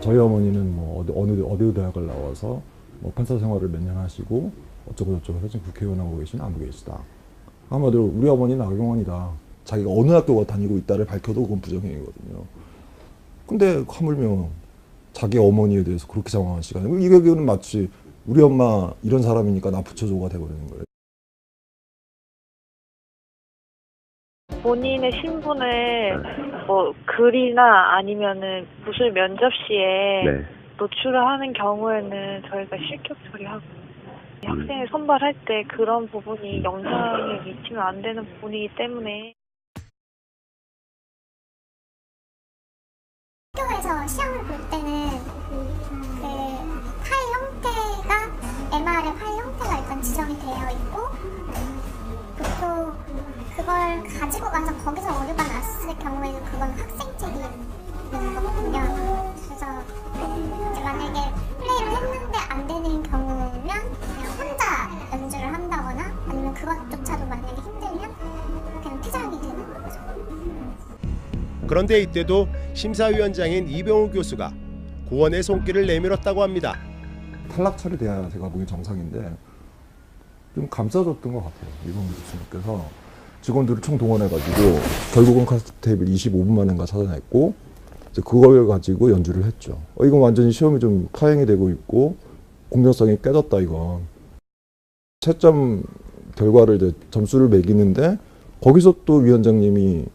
저희 어머니는 뭐 어디 어느 어디 대학을 나와서 뭐 판사 생활을 몇 년 하시고 어쩌고 저쩌고 해서 지금 국회의원 하고 계시는 안부 계시다. 한마디로 우리 어머니는 나경원이다. 자기가 어느 학교 다니고 있다를 밝혀도 그건 부정행위거든요. 근데 하물며 자기 어머니에 대해서 그렇게 장황한 시간에 이거는 마치 우리 엄마 이런 사람이니까 나 붙여줘가 돼버리는 거예요. 본인의 신분을 뭐 글이나 아니면은 무술 면접 시에 네. 노출을 하는 경우에는 저희가 실격 처리하고 학생을 선발할 때 그런 부분이 영향을 미치면 안 되는 부분이기 때문에. 학교에서 시험을 볼 때는 그 파일 형태가 MR의 파일 형태가 일단 지정이 되어 있고 또 그걸 가지고 가서 거기서 오류가 났을 경우에는 그건 학생 책임인 거거든요. 그래서 이제 만약에 플레이를 했는데 안 되는 경우면 그냥 혼자 연주를 한다거나 아니면 그것조차도 만약에 힘들면 그냥 퇴장이 되는 거죠. 그런데 이때도 심사위원장인 이병우 교수가 고원의 손길을 내밀었다고 합니다. 탈락 처리돼야 제가 보기엔 정상인데 좀 감싸줬던 것 같아요. 이범규 교수님께서 직원들을 총동원해가지고 결국은 카세트 테이블 25분 만인가 찾아냈고 이제 그걸 가지고 연주를 했죠. 어, 이건 완전히 시험이 좀 파행이 되고 있고 공정성이 깨졌다 이건. 채점 결과를 이제 점수를 매기는데 거기서 또 위원장님이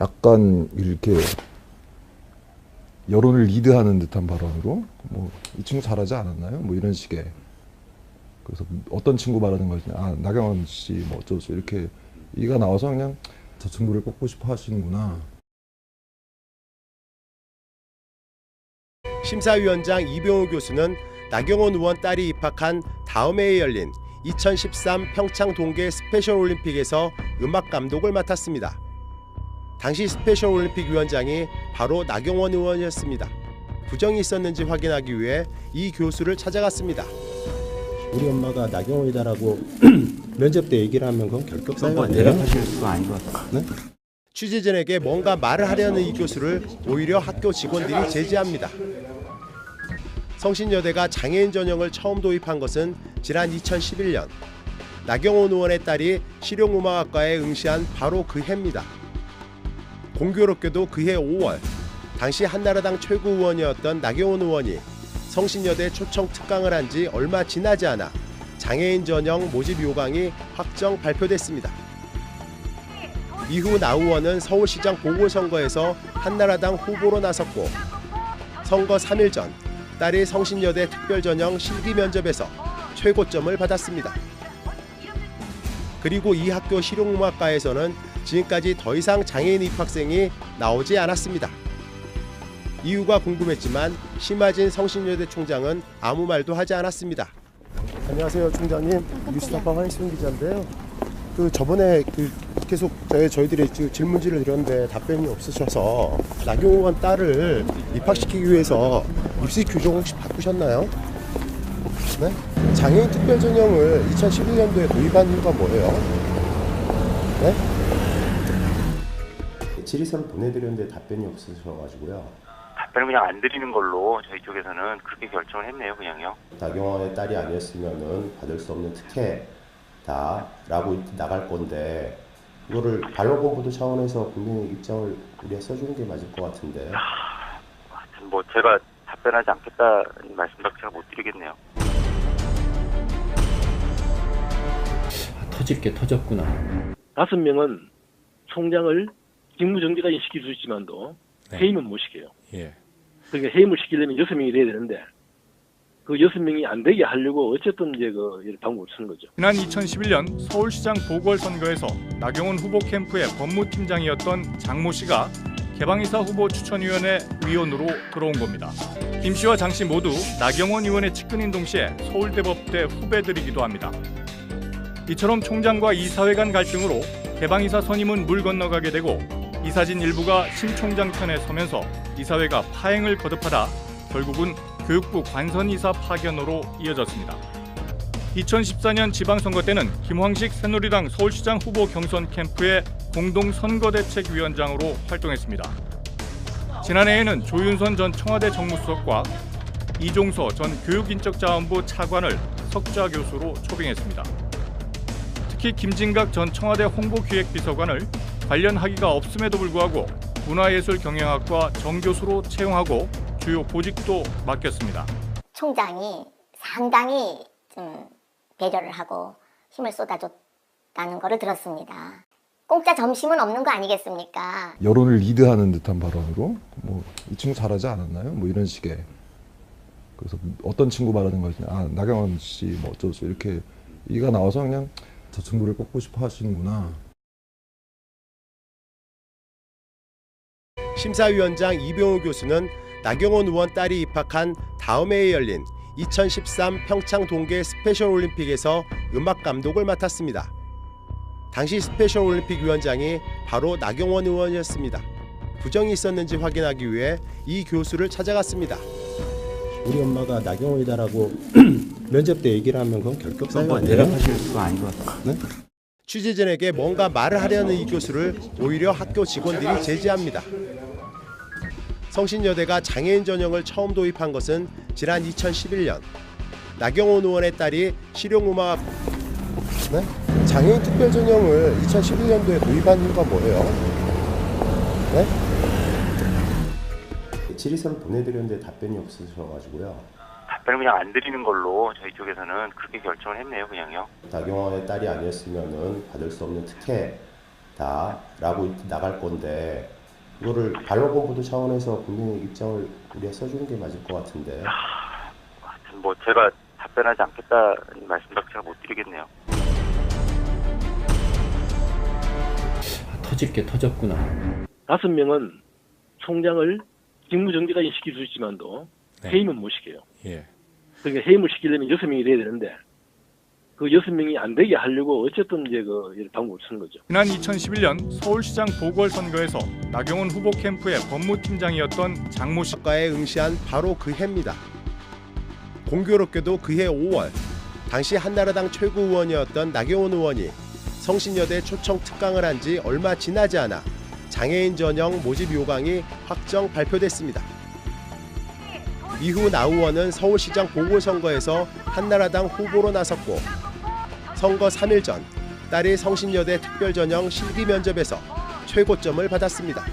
약간 이렇게 여론을 리드하는 듯한 발언으로 뭐 이 친구 잘하지 않았나요? 뭐 이런 식의 그래서 어떤 친구 말하는 거지 아 나경원 씨 뭐 어쩌고 이렇게 이가 나와서 그냥 저 친구를 뽑고 싶어 하시는구나 심사위원장 이병우 교수는 나경원 의원 딸이 입학한 다음 해에 열린 2013 평창 동계 스페셜 올림픽에서 음악 감독을 맡았습니다. 당시 스페셜 올림픽 위원장이 바로 나경원 의원이었습니다. 부정이 있었는지 확인하기 위해 이 교수를 찾아갔습니다. 우리 엄마가 나경원이다라고 면접 때 얘기를 하면 그건 결격 사유가 돼요. 대답하실 거 아닌 것 같아요. 취재진에게 뭔가 말을 하려는 이 교수를 오히려 학교 직원들이 제지합니다. 성신여대가 장애인 전형을 처음 도입한 것은 지난 2011년 나경원 의원의 딸이 실용음악학과에 응시한 바로 그 해입니다. 공교롭게도 그해 5월 당시 한나라당 최고 의원이었던 나경원 의원이 성신여대 초청 특강을 한 지 얼마 지나지 않아 장애인 전형 모집 요강이 확정 발표됐습니다. 이후 나 의원은 서울시장 보궐선거에서 한나라당 후보로 나섰고 선거 3일 전 딸이 성신여대 특별전형 실기 면접에서 최고점을 받았습니다. 그리고 이 학교 실용음악과에서는 지금까지 더 이상 장애인 입학생이 나오지 않았습니다. 이유가 궁금했지만 심하진 성신여대 총장은 아무 말도 하지 않았습니다. 안녕하세요, 총장님. 뉴스타파 황희순 기자인데요. 그 저번에 그 계속 저희 저희들이 질문지를 드렸는데 답변이 없으셔서 나경원 딸을 입학시키기 위해서 입시 규정 혹시 바꾸셨나요? 네? 장애인 특별 전형을 2011년도에 도입한 이유가 뭐예요? 네? 질의서를 보내드렸는데 답변이 없으셔가지고요. 답변을 그냥 안 드리는 걸로 저희 쪽에서는 그렇게 결정을 했네요, 그냥요. 나경원의 딸이 아니었으면은 받을 수 없는 특혜다라고 나갈 건데 이거를 반려본부도 차원에서 국민의 입장을 우리가 써주는 게 맞을 것 같은데 하여튼 뭐 제가 답변하지 않겠다는 말씀밖에 제가 못 드리겠네요. 터질 게 터졌구나. 다섯 명은 총장을 직무정지까지 시킬 수 있지만도 네. 해임은 못 시켜요. 예. 그러니까 해임을 시키려면 여섯 명이 돼야 되는데 그 여섯 명이 안 되게 하려고 어쨌든 이제 그 방법을 쓰는 거죠. 지난 2011년 서울시장 보궐선거에서 나경원 후보 캠프의 법무팀장이었던 장모 씨가 개방이사 후보 추천위원회 위원으로 들어온 겁니다. 김 씨와 장 씨 모두 나경원 의원의 측근인 동시에 서울대법대 후배들이기도 합니다. 이처럼 총장과 이사회 간 갈등으로 개방이사 선임은 물 건너가게 되고 이 사진 일부가 신 총장 편에 서면서 이사회가 파행을 거듭하다 결국은 교육부 관선이사 파견으로 이어졌습니다. 2014년 지방선거 때는 김황식 새누리당 서울시장 후보 경선 캠프의 공동 선거대책위원장으로 활동했습니다. 지난해에는 조윤선 전 청와대 정무수석과 이종서 전 교육인적자원부 차관을 석좌 교수로 초빙했습니다. 특히 김진각 전 청와대 홍보기획비서관을 관련 학위가 없음에도 불구하고 문화예술 경영학과 정교수로 채용하고 주요 보직도 맡겼습니다. 총장이 상당히 좀 배려를 하고 힘을 쏟아줬다는 거를 들었습니다. 공짜 점심은 없는 거 아니겠습니까? 여론을 리드하는 듯한 발언으로 뭐 이 친구 잘하지 않았나요? 뭐 이런 식의 그래서 어떤 친구 말하는 거지? 아 나경원 씨 뭐 어쩌고 이렇게 얘기가 나와서 그냥 저 친구를 꺾고 싶어 하시는구나. 심사위원장 이병우 교수는 나경원 의원 딸이 입학한 다음 해에 열린 2013 평창 동계 스페셜 올림픽에서 음악 감독을 맡았습니다. 당시 스페셜 올림픽 위원장이 바로 나경원 의원이었습니다. 부정이 있었는지 확인하기 위해 이 교수를 찾아갔습니다. 우리 엄마가 나경원이다라고 면접 때 얘기를 하면 그건 결격 사유가? 대답하실 수가 아닌 것 같아요. 취재진에게 뭔가 말을 하려는 이 교수를 오히려 학교 직원들이 제지합니다. 성신여대가 장애인 전형을 처음 도입한 것은 지난 2011년 나경원 의원의 딸이 실용음악 네? 장애인 특별 전형을 2011년도에 도입한 이유가 뭐예요? 네? 질의서를 보내드렸는데 답변이 없으셔가지고요. 답변을 그냥 안 드리는 걸로 저희 쪽에서는 그렇게 결정을 했네요, 그냥요. 나경원의 딸이 아니었으면은 받을 수 없는 특혜다라고 나갈 건데 그거를 반려본부도 차원에서 국민의 입장을 우리가 써주는 게 맞을 것 같은데 하여튼 뭐 제가 답변하지 않겠다는 말씀밖에 제가 못 드리겠네요. 터질 게 터졌구나. 다섯 명은 총장을 직무정지까지 시킬 수 있지만도 해임은 못 시켜요. 예. 그러니까 해임을 시키려면 여섯 명이 돼야 되는데 그 여섯 명이 안 되게 하려고 어쨌든 이제 그 방법을 쓰는 거죠. 지난 2011년 서울시장 보궐선거에서 나경원 후보 캠프의 법무팀장이었던 장모 씨 학과에 응시한 바로 그 해입니다. 공교롭게도 그해 5월 당시 한나라당 최고 의원이었던 나경원 의원이 성신여대 초청 특강을 한 지 얼마 지나지 않아 장애인 전형 모집 요강이 확정 발표됐습니다. 이후 나 의원은 서울시장 보궐선거에서 한나라당 후보로 나섰고 선거 3일 전 딸이 성신여대 특별전형 실기 면접에서 최고점을 받았습니다.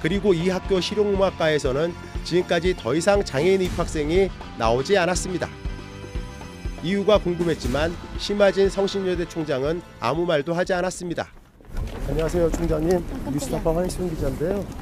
그리고 이 학교 실용음악과에서는 지금까지 더 이상 장애인 입학생이 나오지 않았습니다. 이유가 궁금했지만 심하진 성신여대 총장은 아무 말도 하지 않았습니다. 안녕하세요, 총장님. 뉴스타파 황희순 기자인데요.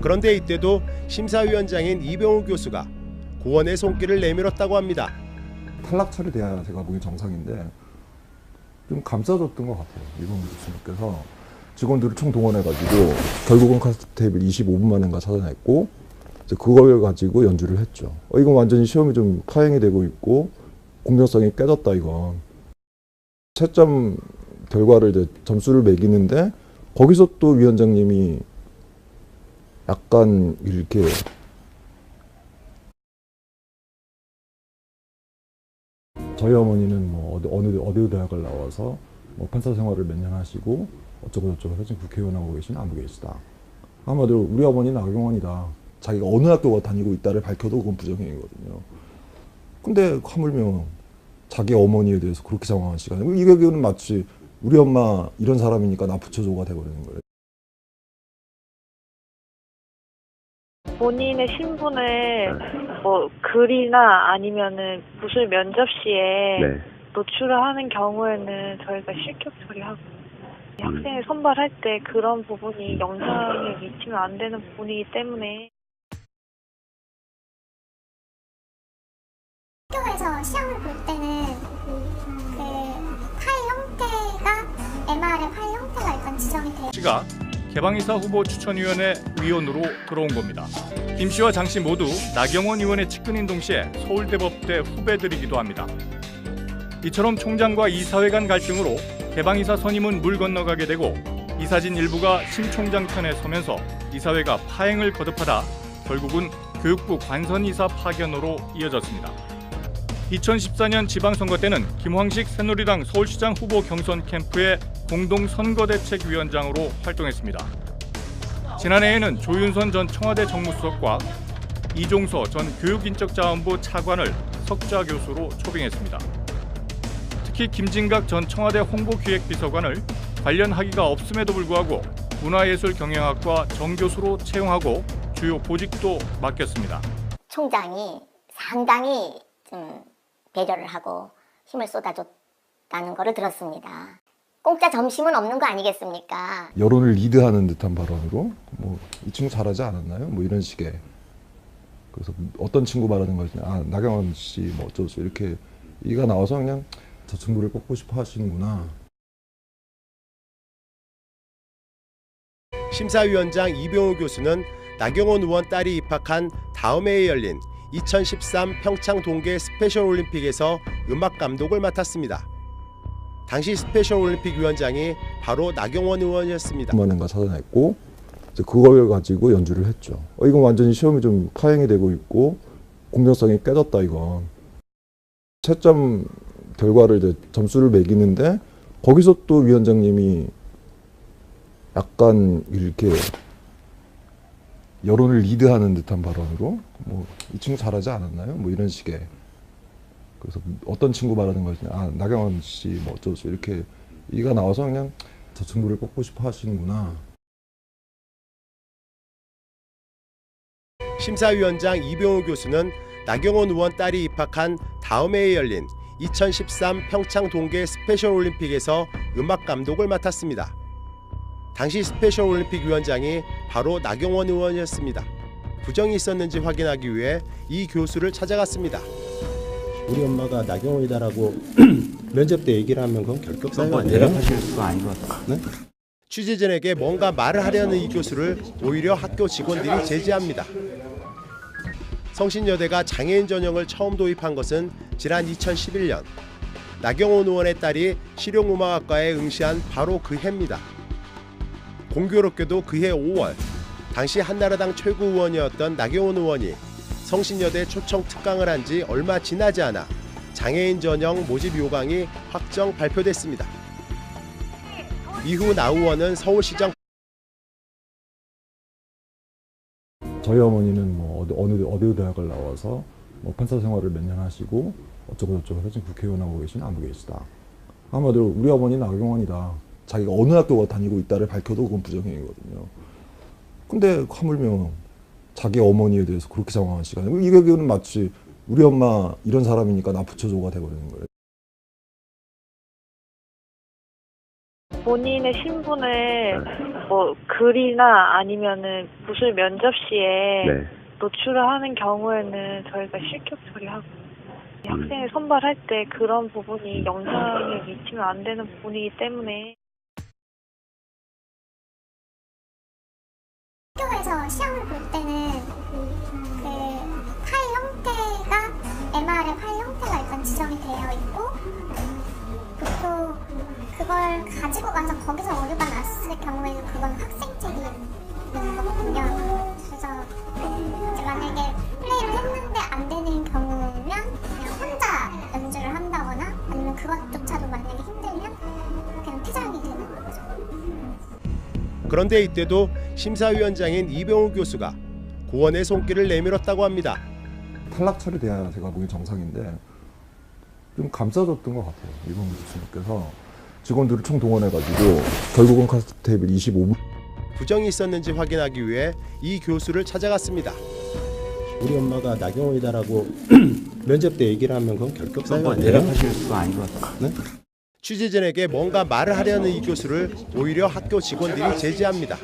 그런데 이때도 심사위원장인 이병우 교수가 고원의 손길을 내밀었다고 합니다. 탈락 처리돼야 제가 보기 정상인데 좀 감싸줬던 것 같아요. 이번 교수님께서 직원들을 총 동원해가지고 결국은 카세트 테이블 25분 만인가 찾아냈고 그걸 가지고 연주를 했죠. 어, 이건 완전히 시험이 좀 파행이 되고 있고 공정성이 깨졌다 이건. 채점 결과를 이제 점수를 매기는데 거기서 또 위원장님이 약간 이렇게 저희 어머니는 뭐 어디, 어느 대학을 나와서 뭐 판사 생활을 몇 년 하시고 어쩌고 저쩌고 해서 지금 국회의원하고 계신 아무 계시다. 한마디로 우리 어머니는 나경원이다. 자기가 어느 학교 다니고 있다를 밝혀도 그건 부정행위거든요. 근데 하물며 자기 어머니에 대해서 그렇게 장황한 시간에 이거는 마치 우리 엄마 이런 사람이니까 나 붙여줘가 돼버리는 거예요. 본인의 신분을 뭐 글이나 아니면은 무술 면접 시에 노출을 하는 경우에는 저희가 실격 처리하고 학생을 선발할 때 그런 부분이 영향을 미치면 안 되는 부분이기 때문에. 학교에서 시험을 볼 때는 그 파일 형태가 MR의 파일 형태가 일단 지정이 돼요. 씨가 개방이사 후보 추천위원회 위원으로 들어온 겁니다. 김 씨와 장 씨 모두 나경원 의원의 측근인 동시에 서울대법대 후배들이기도 합니다. 이처럼 총장과 이사회 간 갈등으로 개방이사 선임은 물 건너가게 되고 이사진 일부가 심 총장 편에 서면서 이사회가 파행을 거듭하다 결국은 교육부 관선이사 파견으로 이어졌습니다. 2014년 지방선거 때는 김황식 새누리당 서울시장 후보 경선 캠프의 공동 선거대책위원장으로 활동했습니다. 지난해에는 조윤선 전 청와대 정무수석과 이종서 전 교육인적자원부 차관을 석좌 교수로 초빙했습니다. 특히 김진각 전 청와대 홍보기획비서관을 관련 학위가 없음에도 불구하고 문화예술경영학과 정교수로 채용하고 주요 보직도 맡겼습니다. 총장이 상당히 좀 배려를 하고 힘을 쏟아줬다는 거를 들었습니다. 공짜 점심은 없는 거 아니겠습니까? 여론을 리드하는 듯한 발언으로 뭐 이 친구 잘하지 않았나요? 뭐 이런 식의 그래서 어떤 친구 말하는 거지? 아 나경원 씨 뭐 어쩌고 이렇게 이가 나와서 그냥 저 친구를 뽑고 싶어 하시는구나. 심사위원장 이병우 교수는 나경원 의원 딸이 입학한 다음 해에 열린 2013 평창 동계 스페셜 올림픽에서 음악 감독을 맡았습니다. 당시 스페셜 올림픽 위원장이 바로 나경원 의원이었습니다. 만인가 찾아냈고 그걸 가지고 연주를 했죠. 어, 이건 완전히 시험이 좀 파행이 되고 있고 공정성이 깨졌다 이건. 채점 결과를 이제 점수를 매기는데 거기서 또 위원장님이 약간 이렇게 여론을 리드하는 듯한 발언으로 뭐 이 친구 잘하지 않았나요? 뭐 이런 식의 그래서 어떤 친구 말하는 거지? 아 나경원 씨 뭐 어쩌고 이렇게 이가 나와서 그냥 저 친구를 뽑고 싶어 하시는구나. 심사위원장 이병우 교수는 나경원 의원 딸이 입학한 다음 해에 열린 2013 평창 동계 스페셜 올림픽에서 음악 감독을 맡았습니다. 당시 스페셜 올림픽 위원장이 바로 나경원 의원이었습니다. 부정이 있었는지 확인하기 위해 이 교수를 찾아갔습니다. 우리 엄마가 나경원이다라고 면접 때 얘기를 하면 그건 결격 사유가 뭐안 돼요? 대답하실 거 아닌 것 같아요. 취재진에게 뭔가 말을 하려는 이 교수를 오히려 학교 직원들이 제지합니다. 성신여대가 장애인 전형을 처음 도입한 것은 지난 2011년 나경원 의원의 딸이 실용음악학과에 응시한 바로 그 해입니다. 공교롭게도 그해 5월 당시 한나라당 최고 의원이었던 나경원 의원이 성신여대 초청 특강을 한 지 얼마 지나지 않아 장애인 전형 모집 요강이 확정 발표됐습니다. 이후 나 의원은 서울시장 저희 어머니는 뭐 어디 어느 어디 대학을 나와서 뭐 판사 생활을 몇 년 하시고 어쩌고 저쩌고 해서 지금 국회의원 하고 계시는 안 계시다. 한마디로 우리 어머니는 나경원이다. 자기가 어느 학교 다니고 있다를 밝혀도 그건 부정행위거든요. 근데 하물며 자기 어머니에 대해서 그렇게 장황한 시간에 이게 는 마치 우리 엄마 이런 사람이니까 나 붙여줘가 돼버리는 거예요. 본인의 신분을 뭐 글이나 아니면은 무술 면접 시에 노출을 하는 경우에는 저희가 실격 처리하고 학생을 선발할 때 그런 부분이 영향을 미치면 안 되는 부분이기 때문에 그런데 이때도 심사위원장인 이병우 교수가 고원의 손길을 내밀었다고 합니다. 탈락 처리돼야 제가 보기 정상인데 좀 감싸줬던 것 같아요. 이번 교수님께서 직원들을 총동원해가지고 결국은 카스트 테이블 25분 부정이 있었는지 확인하기 위해 이 교수를 찾아갔습니다. 우리 엄마가 나경원이다라고 면접 때 얘기를 하면 그건 결격 사유가 돼요? 대답하실 거 아닌 것 같아요. 취재진에게 뭔가 말을 하려는 이 교수를 오히려 학교 직원들이 제지합니다.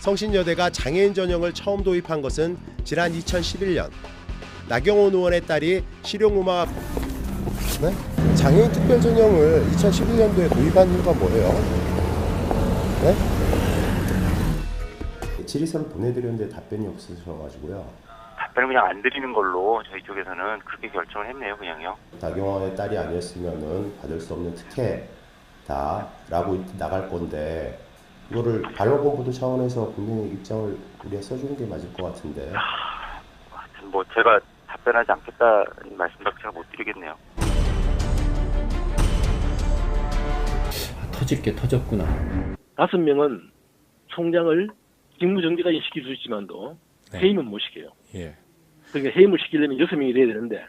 성신여대가 장애인 전형을 처음 도입한 것은 지난 2011년 나경원 의원의 딸이 실용음악 네? 장애인 특별 전형을 2011년도에 도입한 이유가 뭐예요? 네? 질의서를 보내드렸는데 답변이 없으셔가지고요. 답변을 그냥 안 드리는 걸로 저희 쪽에서는 그렇게 결정을 했네요, 그냥요. 나경원의 딸이 아니었으면은 받을 수 없는 특혜다라고 나갈 건데 이거를 반려본부도 차원에서 국민의 입장을 우리가 써주는 게 맞을 것 같은데 하여튼 뭐 제가 답변하지 않겠다는 말씀밖에 제가 못 드리겠네요. 터질 게 터졌구나. 다섯 명은 총장을 직무정지까지 시킬 수 있지만도 해임은 못 시켜요. 예. 그러니까 해임을 시키려면 여섯 명이 돼야 되는데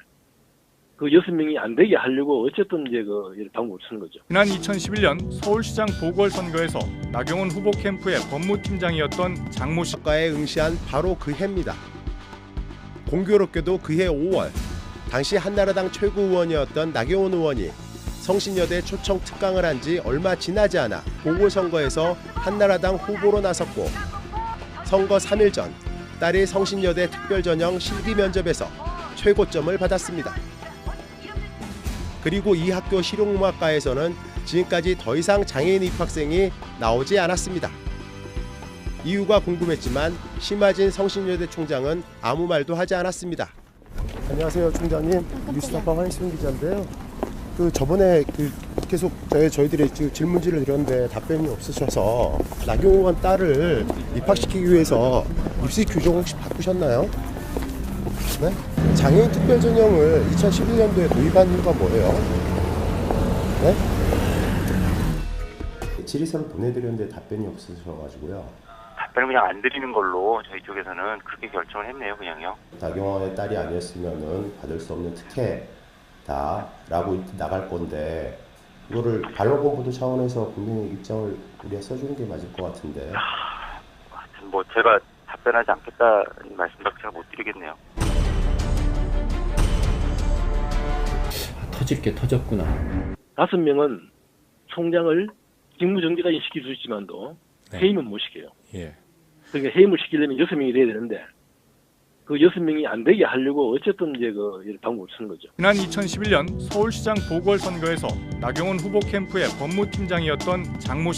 그 여섯 명이 안 되게 하려고 어쨌든 이제 그 방법을 쓰는 거죠. 지난 2011년 서울시장 보궐선거에서 나경원 후보 캠프의 법무팀장이었던 장모 씨 가에 응시한 바로 그 해입니다. 공교롭게도 그해 5월 당시 한나라당 최고위원이었던 나경원 의원이 성신여대 초청 특강을 한 지 얼마 지나지 않아 보궐선거에서 한나라당 후보로 나섰고 선거 3일 전 딸이 성신여대 특별전형 실기 면접에서 최고점을 받았습니다. 그리고 이 학교 실용음악과에서는 지금까지 더 이상 장애인 입학생이 나오지 않았습니다. 이유가 궁금했지만 심하진 성신여대 총장은 아무 말도 하지 않았습니다. 안녕하세요, 총장님. 뉴스타파 황희순 기자인데요. 그 저번에 그 계속 저희 저희들이 지금 질문지를 드렸는데 답변이 없으셔서 나경원 딸을 입학시키기 위해서 입시 규정 혹시 바꾸셨나요? 네? 장애인 특별 전형을 2011년도에 도입한 이유가 뭐예요? 네? 질의서를 보내드렸는데 답변이 없으셔가지고요. 답변을 그냥 안 드리는 걸로 저희 쪽에서는 그렇게 결정을 했네요, 그냥요. 나경원의 딸이 아니었으면은 받을 수 없는 특혜다라고 나갈 건데 이거를 반려본부도 차원에서 국민의 입장을 우리가 써주는 게 맞을 것 같은데 하여튼 뭐 제가 답변하지 않겠다는 말씀밖에 제가 못 드리겠네요. 터질 게 터졌구나. 다섯 명은 총장을 직무정지까지 시킬 수 있지만도 해임은 못 시켜요. 예. 그러니까 해임을 시키려면 여섯 명이 돼야 되는데 그 여섯 명이 안 되게 하려고 어쨌든 이제 그 방법을 쓰는 거죠. 지난 2011년 서울시장 보궐선거에서 나경원 후보 캠프의 법무팀장이었던 장모 씨